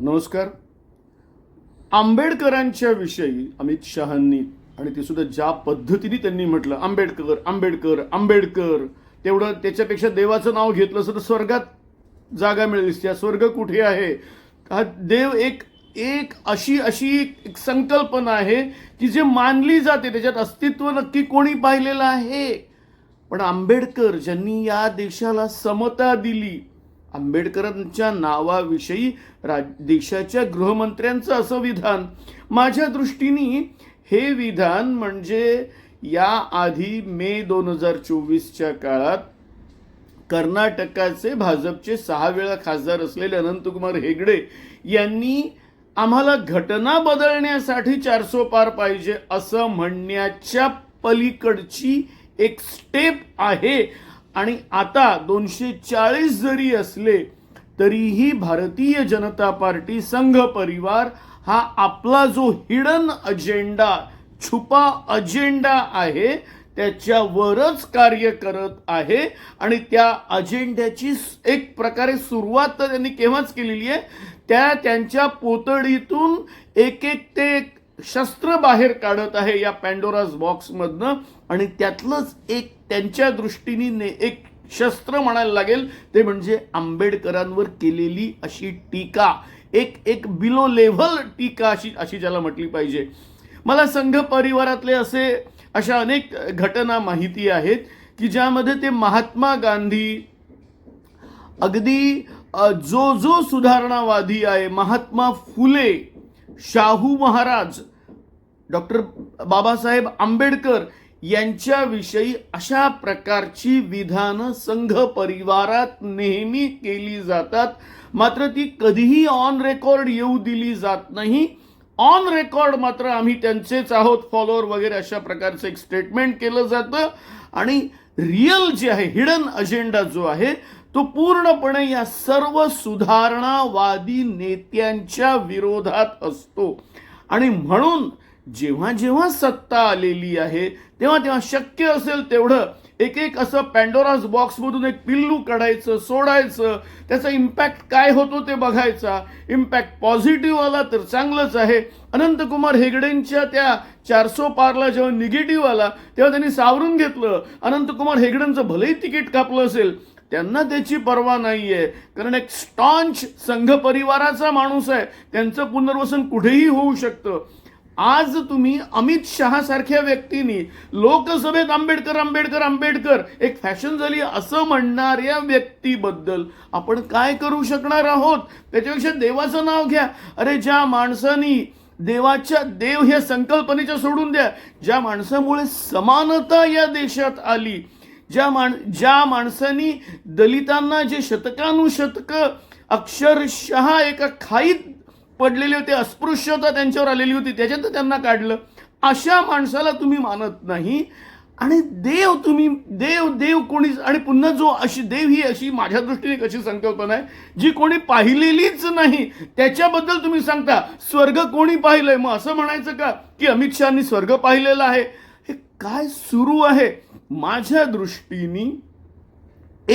नमस्कार. आंबेडकरांच्या विषयी अमित शहांनी आणि ते सुद्धा ज्या पद्धतीने त्यांनी म्हटलं आंबेडकर आंबेडकर आंबेडकर तेवढं त्याच्यापेक्षा देवाचं नाव घेतलं असं तर स्वर्गात जागा मिळेल. त्या स्वर्ग कुठे आहे? हा देव एक एक अशी अशी एक संकल्पना आहे की जे मानली जाते त्याच्यात अस्तित्व नक्की कोणी पाहिलेलं आहे? पण आंबेडकर ज्यांनी या देशाला समता दिली आंबेडकरांच्या नावाविषयी रा देशाच्या गृहमंत्र्यांचं असं विधान. माझ्या दृष्टीने हे विधान म्हणजे या आधी मे दोन हजार चोवीसच्या काळात कर्नाटकाचे भाजपचे सहा वेळा खासदार असलेले अनंतकुमार हेगडे यांनी आम्हाला घटना बदलण्यासाठी चारसो पार पाहिजे असं म्हणण्याच्या पलीकडची एक स्टेप आहे. आणि आता दोनशे चाळीस जरी असले तरीही भारतीय जनता पार्टी संघ परिवार हा आपला जो हिडन अजेंडा छुपा अजेंडा आहे त्याच्यावरच कार्य करत आहे. आणि त्या अजेंड्याची एक प्रकारे सुरुवात तर त्यांनी केव्हाच केलेली आहे? त्या त्यांच्या पोतडीतून एक एक ते शस्त्र बाहेर काढत आहे या पॅन्डोराज बॉक्समधनं आणि त्यातलंच एक त्यांच्या दृष्टीने ने- एक शस्त्र म्हणायला लागेल ते म्हणजे आंबेडकरांवर केलेली अशी टीका. एक एक बिलो लेव्हल टीका अशी अशी ज्याला म्हटली पाहिजे. मला संघ परिवारातले असे अशा अनेक घटना माहिती आहेत की ज्यामध्ये ते महात्मा गांधी अगदी जो जो सुधारणावादी आहे महात्मा फुले शाहू महाराज डॉक्टर बाबासाहेब आंबेडकर यांच्याविषयी अशा प्रकारची विधानं संघ परिवारात नेहमी केली जातात. मात्र ती कधीही ऑन रेकॉर्ड येऊ दिली जात नाही. ऑन रेकॉर्ड मात्र आम्ही त्यांचेच आहोत. फॉलोअर वगैरे अशा प्रकारचं एक स्टेटमेंट केलं जातं. आणि रिअल जे आहे हिडन अजेंडा जो आहे तो पूर्णपणे या सर्व सुधारणावादी नेत्यांच्या विरोधात असतो. आणि म्हणून जेव्हा जेव्हा सत्ता आलेली आहे तेव्हा तेव्हा शक्य असेल तेवढं एक एक असं पॅन्डोराज बॉक्समधून एक पिल्लू काढायचं सोडायचं त्याचा इम्पॅक्ट काय होतो ते बघायचा. इम्पॅक्ट पॉझिटिव्ह आला तर चांगलंच आहे. अनंतकुमार हेगडेंच्या त्या चारसो पारला जेव्हा निगेटिव्ह आला तेव्हा त्यांनी सावरून घेतलं. अनंतकुमार हेगडेंचं भलेही तिकीट कापलं असेल. त्यांना त्याची पर्वा नाही आहे कारण एक स्टॉन्च संघ परिवाराचा माणूस आहे. त्यांचं पुनर्वसन कुठेही होऊ शकतं. आज तुम्ही अमित शहा सारख्या लोकसभेत आंबेडकर आंबेडकर आंबेडकर एक फॅशन झाली असं म्हणणाऱ्या व्यक्तीबद्दल आपण काय करू शकणार आहोत? त्याच्यापेक्षा देवाचं नाव घ्या. अरे ज्या माणसानी देवाच्या देव ह्या संकल्पनेच्या सोडून द्या ज्या माणसामुळे समानता या देशात आली ज्या माण ज्या माणसांनी दलितांना जे शतकानुशतक अक्षरशः एका खाईत पडलेले होते अस्पृश्यता त्यांच्यावर आलेली होती त्याच्यात त्यांना काढलं. अशा माणसाला तुम्ही मानत नाही. आणि देव तुम्ही देव देव कोणी आणि पुन्हा जो अशी देव ही अशी माझ्या दृष्टीने कशी संकल्पना आहे जी कोणी पाहिलेलीच नाही त्याच्याबद्दल तुम्ही सांगता स्वर्ग कोणी पाहिलंय? मग असं म्हणायचं का की अमित शहानी स्वर्ग पाहिलेला आहे? काय सुरू आहे? माझ्या दृष्टीने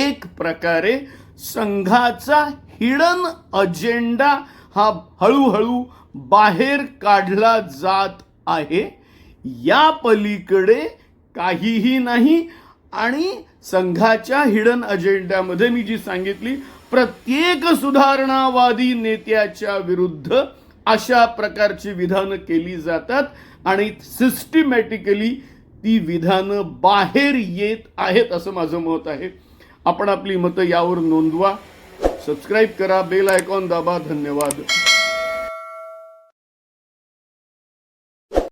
एक प्रकारे संघाचा हिडन अजेंडा हा हळूहळू बाहेर काढला जात आहे. या पलीकडे काहीही नाही आणि संघाच्या हिडन अजेंड्यामध्ये मी जी सांगितली प्रत्येक सुधारणावादी नेत्याच्या विरुद्ध अशा प्रकारची विधानं केली जातात आणि सिस्टिमॅटिकली ती विधानं बाहेर येत आहेत असं माझं मत आहे. आपण आपली मतं यावर नोंदवा. सबस्क्राईब करा बेल आयकॉन दाबा. धन्यवाद.